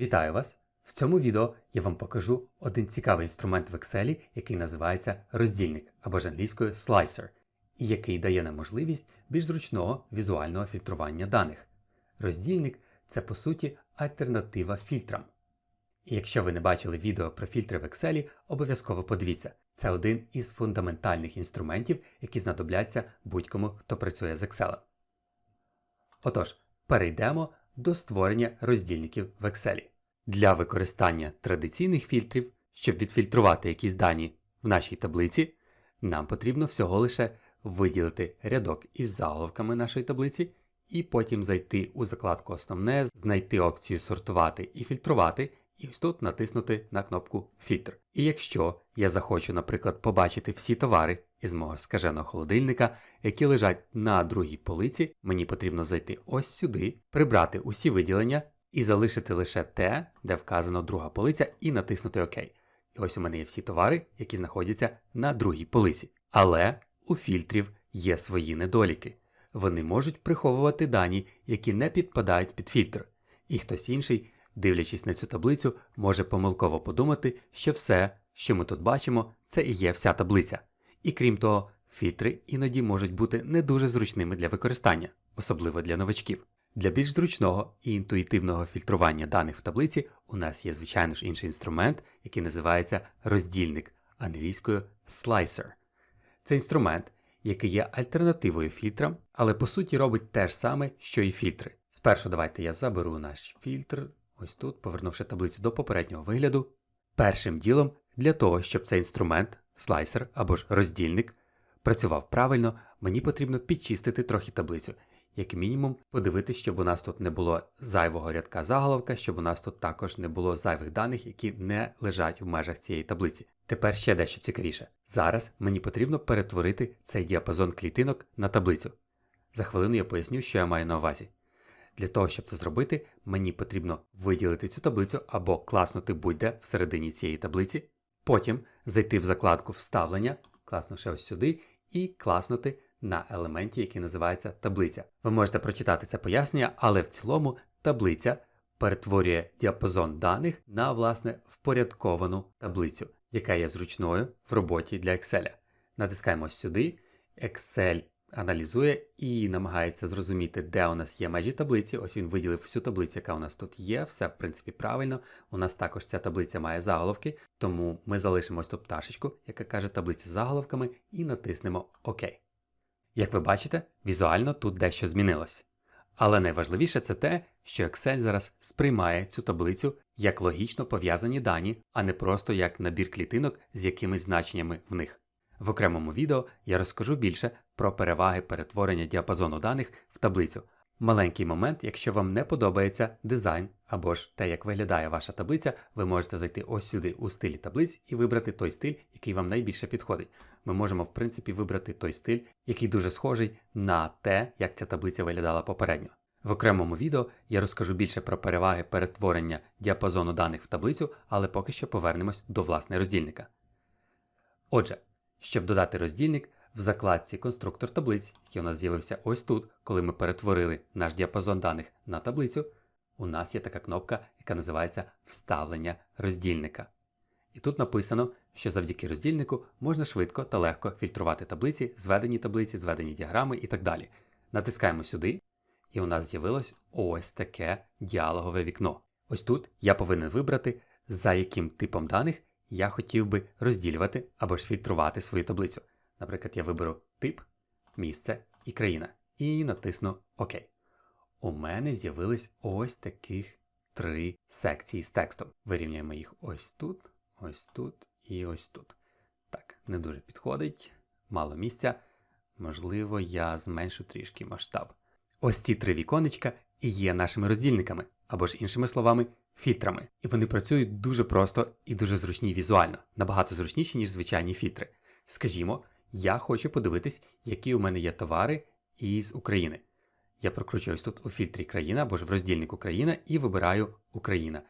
Вітаю вас! В цьому відео я вам покажу один цікавий інструмент в Excel, який називається роздільник або ж англійською slicer, і який дає нам можливість більш зручного візуального фільтрування даних. Роздільник це по суті альтернатива фільтрам. І якщо ви не бачили відео про фільтри в Excel, обов'язково подивіться. Це один із фундаментальних інструментів, які знадобляться будь-кому, хто працює з Excel. Отож, перейдемо до створення роздільників в Excel. Для використання традиційних фільтрів, щоб відфільтрувати якісь дані в нашій таблиці, нам потрібно всього лише виділити рядок із заголовками нашої таблиці, і потім зайти у закладку Основне, знайти опцію Сортувати і фільтрувати, і ось тут натиснути на кнопку Фільтр. І якщо я захочу, наприклад, побачити всі товари із мого скаженого холодильника, які лежать на другій полиці, мені потрібно зайти ось сюди, прибрати усі виділення і залишити лише те, де вказано друга полиця, і натиснути ОК. І ось у мене є всі товари, які знаходяться на другій полиці. Але у фільтрів є свої недоліки. Вони можуть приховувати дані, які не підпадають під фільтр, і хтось інший, дивлячись на цю таблицю, може помилково подумати, що все, що ми тут бачимо, це і є вся таблиця. І крім того, фільтри іноді можуть бути не дуже зручними для використання, особливо для новачків. Для більш зручного і інтуїтивного фільтрування даних в таблиці у нас є, звичайно ж, інший інструмент, який називається роздільник англійською slicer. Це інструмент, який є альтернативою фільтрам, але по суті робить те ж саме, що і фільтри. Спершу давайте я заберу наш фільтр, ось тут, повернувши таблицю до попереднього вигляду. Першим ділом, для того, щоб цей інструмент, слайсер або ж роздільник, працював правильно, мені потрібно підчистити трохи таблицю. Як мінімум, подивитися, щоб у нас тут не було зайвого рядка заголовка, щоб у нас тут також не було зайвих даних, які не лежать в межах цієї таблиці. Тепер ще дещо цікавіше. Зараз мені потрібно перетворити цей діапазон клітинок на таблицю. За хвилину я поясню, що я маю на увазі. Для того, щоб це зробити, мені потрібно виділити цю таблицю або класнути будь-де всередині цієї таблиці, потім зайти в закладку Вставлення, класнувши ось сюди, і класнути на елементі, який називається таблиця. Ви можете прочитати це пояснення, але в цілому таблиця перетворює діапазон даних на власне впорядковану таблицю, яка є зручною в роботі для Excel. Натискаємо сюди, Excel аналізує і намагається зрозуміти, де у нас є межі таблиці. Ось він виділив всю таблицю, яка у нас тут є. Все, в принципі, правильно. У нас також ця таблиця має заголовки, тому ми залишимо ось тут пташечку, яка каже таблиця з заголовками, і натиснемо ОК. Як ви бачите, візуально тут дещо змінилось. Але найважливіше це те, що Excel зараз сприймає цю таблицю як логічно пов'язані дані, а не просто як набір клітинок з якимись значеннями в них. В окремому відео я розкажу більше про переваги перетворення діапазону даних в таблицю. Маленький момент, якщо вам не подобається дизайн або ж те, як виглядає ваша таблиця, ви можете зайти ось сюди у стилі таблиць і вибрати той стиль, який вам найбільше підходить. Ми можемо, в принципі, вибрати той стиль, який дуже схожий на те, як ця таблиця виглядала попередньо. В окремому відео я розкажу більше про переваги перетворення діапазону даних в таблицю, але поки що повернемось до власне роздільника. Отже, щоб додати роздільник, в закладці конструктор таблиць, який у нас з'явився ось тут, коли ми перетворили наш діапазон даних на таблицю, у нас є така кнопка, яка називається Вставлення роздільника. І тут написано, що завдяки роздільнику можна швидко та легко фільтрувати таблиці, зведені таблиці, зведені діаграми і так далі. Натискаємо сюди, і у нас з'явилось ось таке діалогове вікно. Ось тут я повинен вибрати, за яким типом даних я хотів би розділювати або ж фільтрувати свою таблицю. Наприклад, я виберу тип, місце і країна. І натисну ОК. У мене з'явились ось таких три секції з текстом. Вирівняємо їх ось тут, ось тут і ось тут. Так, не дуже підходить, мало місця. Можливо, я зменшу трішки масштаб. Ось ці три віконечка і є нашими роздільниками, або ж іншими словами, фільтрами. І вони працюють дуже просто і дуже зручні візуально, набагато зручніші, ніж звичайні фільтри. Скажімо, я хочу подивитись, які у мене є товари із України. Я прокручую ось тут у фільтрі країна або ж в роздільнику країна і вибираю Україна.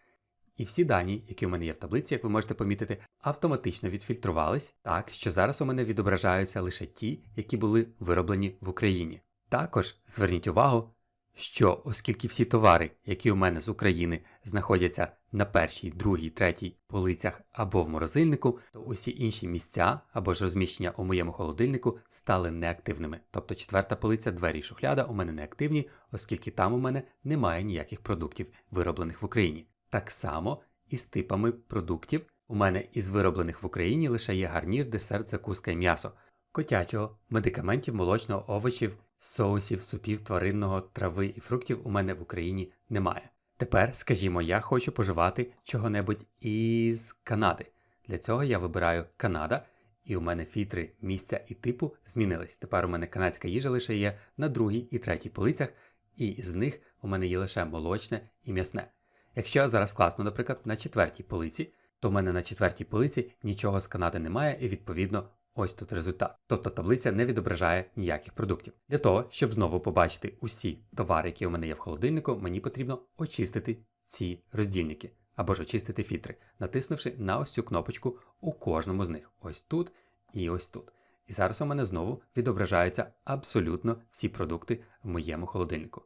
І всі дані, які у мене є в таблиці, як ви можете помітити, автоматично відфільтрувались так, що зараз у мене відображаються лише ті, які були вироблені в Україні. Також зверніть увагу, що оскільки всі товари, які у мене з України знаходяться на першій, другій, третій полицях або в морозильнику, то усі інші місця або ж розміщення у моєму холодильнику стали неактивними. Тобто четверта полиця, двері шухляда у мене неактивні, оскільки там у мене немає ніяких продуктів, вироблених в Україні. Так само і з типами продуктів. У мене із вироблених в Україні лише є гарнір, десерт, закуска і м'ясо, котячого, медикаментів, молочного, овочів, соусів, супів, тваринного, трави і фруктів у мене в Україні немає. Тепер, скажімо, я хочу поживати чого-небудь із Канади. Для цього я вибираю Канада, і у мене фільтри місця і типу змінились. Тепер у мене канадська їжа лише є на другій і третій полицях, і з них у мене є лише молочне і м'ясне. Якщо я зараз класно, наприклад, на четвертій полиці, то в мене на четвертій полиці нічого з Канади немає, і відповідно ось тут результат. Тобто таблиця не відображає ніяких продуктів. Для того, щоб знову побачити усі товари, які у мене є в холодильнику, мені потрібно очистити ці роздільники або ж очистити фільтри, натиснувши на ось цю кнопочку у кожному з них. Ось тут і ось тут. І зараз у мене знову відображаються абсолютно всі продукти в моєму холодильнику.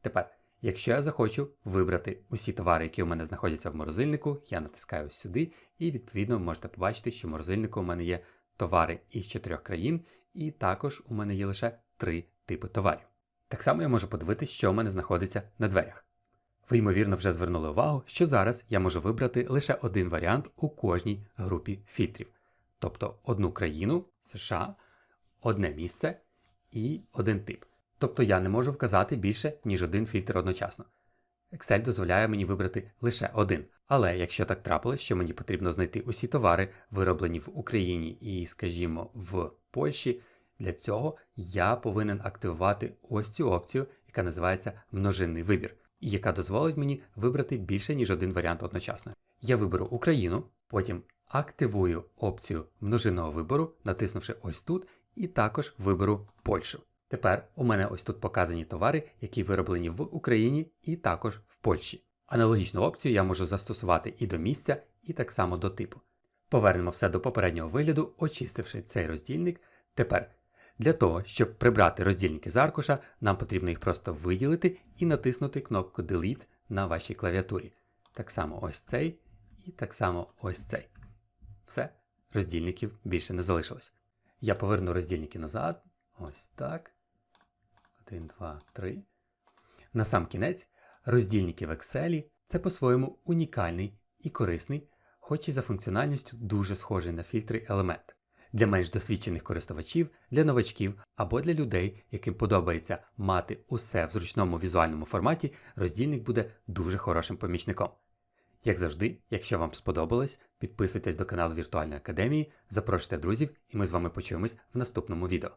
Тепер. Якщо я захочу вибрати усі товари, які у мене знаходяться в морозильнику, я натискаю сюди, і відповідно можете побачити, що в морозильнику у мене є товари із чотирьох країн, і також у мене є лише три типи товарів. Так само я можу подивитися, що у мене знаходиться на дверях. Ви, ймовірно, вже звернули увагу, що зараз я можу вибрати лише один варіант у кожній групі фільтрів, тобто одну країну США, одне місце і один тип. Тобто я не можу вказати більше, ніж один фільтр одночасно. Excel дозволяє мені вибрати лише один. Але якщо так трапилось, що мені потрібно знайти усі товари, вироблені в Україні і, скажімо, в Польщі, для цього я повинен активувати ось цю опцію, яка називається множинний вибір, і яка дозволить мені вибрати більше, ніж один варіант одночасно. Я виберу Україну, потім активую опцію множинного вибору, натиснувши ось тут, і також виберу Польщу. Тепер у мене ось тут показані товари, які вироблені в Україні і також в Польщі. Аналогічну опцію я можу застосувати і до місця, і так само до типу. Повернемо все до попереднього вигляду, очистивши цей роздільник. Тепер для того, щоб прибрати роздільники з аркуша, нам потрібно їх просто виділити і натиснути кнопку Delete на вашій клавіатурі. Так само ось цей і так само ось цей. Все, роздільників більше не залишилось. Я поверну роздільники назад. Ось так. 1, 2, 3. На сам кінець, роздільники в Excel це по-своєму унікальний і корисний, хоч і за функціональністю дуже схожий на фільтри елемент. Для менш досвідчених користувачів, для новачків або для людей, яким подобається мати усе в зручному візуальному форматі, роздільник буде дуже хорошим помічником. Як завжди, якщо вам сподобалось, підписуйтесь до каналу Віртуальної Академії, запрошуйте друзів, і ми з вами почуємось в наступному відео.